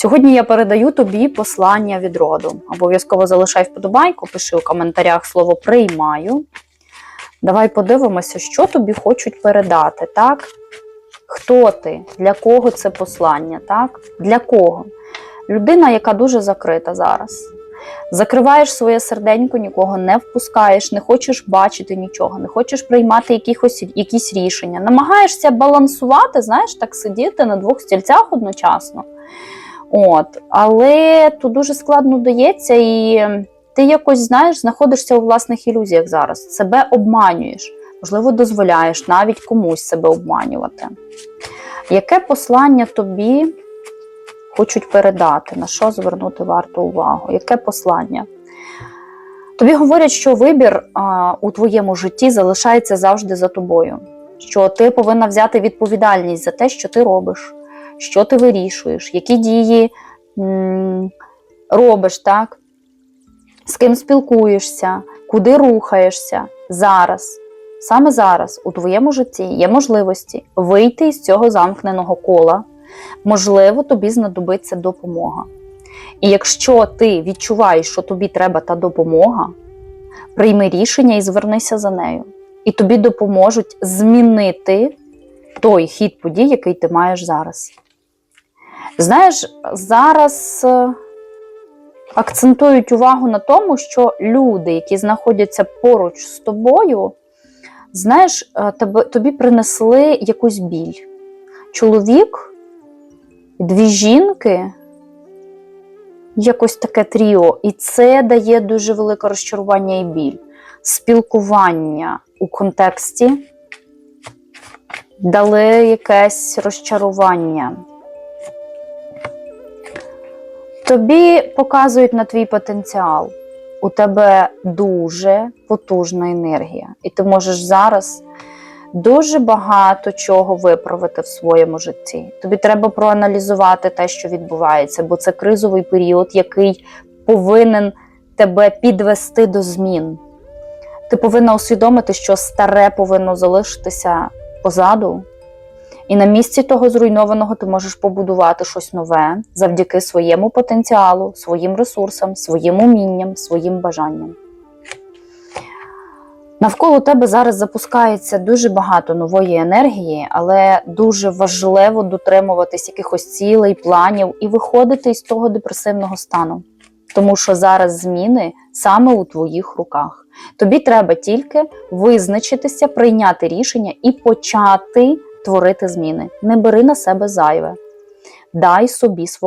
Сьогодні я передаю тобі послання від роду. Обов'язково залишай вподобайку, пиши у коментарях слово приймаю. Давай подивимося, що тобі хочуть передати, так? Хто ти? Для кого це послання? так? Для кого? Людина, яка дуже закрита зараз. Закриваєш своє серденько, нікого не впускаєш, не хочеш бачити нічого, не хочеш приймати якихось, якісь рішення. Намагаєшся балансувати, знаєш, так сидіти на двох стільцях одночасно. От, але тут дуже складно дається, і ти якось знаєш, знаходишся у власних ілюзіях зараз. Себе обманюєш, можливо, дозволяєш навіть комусь себе обманювати. Яке послання тобі хочуть передати? На що звернути варто увагу? Яке послання? Тобі говорять, що вибір а, у твоєму житті залишається завжди за тобою, що ти повинна взяти відповідальність за те, що ти робиш що ти вирішуєш, які дії робиш, так? з ким спілкуєшся, куди рухаєшся зараз. Саме зараз у твоєму житті є можливості вийти із цього замкненого кола. Можливо, тобі знадобиться допомога. І якщо ти відчуваєш, що тобі треба та допомога, прийми рішення і звернися за нею. І тобі допоможуть змінити той хід подій, який ти маєш зараз. Знаєш, зараз е, акцентують увагу на тому, що люди, які знаходяться поруч з тобою, знаєш, е, тобі принесли якусь біль. Чоловік, дві жінки, якось таке тріо, і це дає дуже велике розчарування і біль. Спілкування у контексті дали якесь розчарування. Тобі показують на твій потенціал. У тебе дуже потужна енергія, і ти можеш зараз дуже багато чого виправити в своєму житті. Тобі треба проаналізувати те, що відбувається, бо це кризовий період, який повинен тебе підвести до змін. Ти повинна усвідомити, що старе повинно залишитися позаду. І на місці того зруйнованого ти можеш побудувати щось нове завдяки своєму потенціалу, своїм ресурсам, своїм умінням, своїм бажанням. Навколо тебе зараз запускається дуже багато нової енергії, але дуже важливо дотримуватись якихось цілей, планів і виходити із того депресивного стану. Тому що зараз зміни саме у твоїх руках. Тобі треба тільки визначитися, прийняти рішення і почати творити зміни. Не бери на себе зайве. Дай собі свободу.